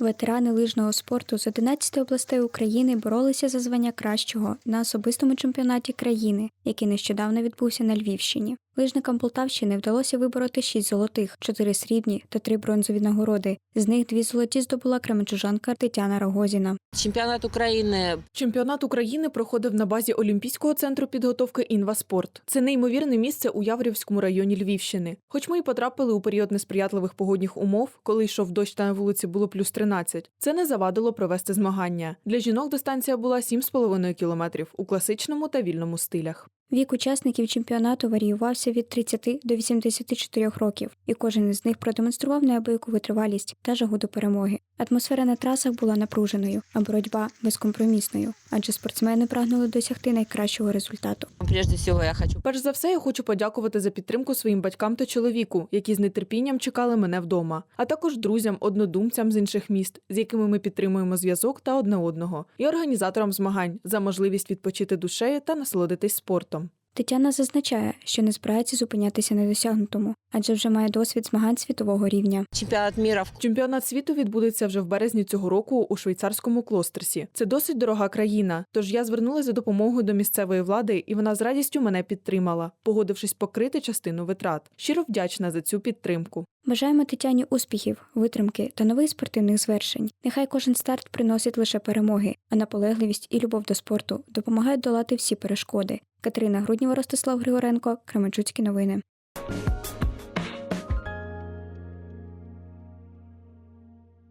Ветерани лижного спорту з 11 областей України боролися за звання кращого на особистому чемпіонаті країни, який нещодавно відбувся на Львівщині. Лижникам Полтавщини вдалося вибороти 6 золотих, 4 срібні та 3 бронзові нагороди. З них дві золоті здобула кременчужанка Тетяна Рогозіна. Чемпіонат України Чемпіонат України проходив на базі Олімпійського центру підготовки «Інваспорт». Це неймовірне місце у Яврівському районі Львівщини. Хоч ми й потрапили у період несприятливих погодних умов, коли йшов дощ та на вулиці було плюс 13, це не завадило провести змагання. Для жінок дистанція була 7,5 кілометрів у класичному та вільному стилях. Вік учасників чемпіонату варіювався від 30 до 84 років, і кожен із них продемонстрував неабияку витривалість та жагу до перемоги. Атмосфера на трасах була напруженою, а боротьба безкомпромісною, адже спортсмени прагнули досягти найкращого результату. прежде всього я хочу Перш за все, я хочу подякувати за підтримку своїм батькам та чоловіку, які з нетерпінням чекали мене вдома, а також друзям, однодумцям з інших міст, з якими ми підтримуємо зв'язок та одне одного, і організаторам змагань за можливість відпочити душею та насолодитись спортом. Тетяна зазначає, що не збирається зупинятися на досягнутому, адже вже має досвід змагань світового рівня. чемпіонат міра Чемпіонат світу відбудеться вже в березні цього року у швейцарському клостерсі. Це досить дорога країна. Тож я звернулася за допомогою до місцевої влади, і вона з радістю мене підтримала, погодившись покрити частину витрат. Щиро вдячна за цю підтримку. Бажаємо Тетяні успіхів, витримки та нових спортивних звершень. Нехай кожен старт приносить лише перемоги, а наполегливість і любов до спорту допомагають долати всі перешкоди. Катерина Грудніва, Ростислав Григоренко, Кременчуцькі новини.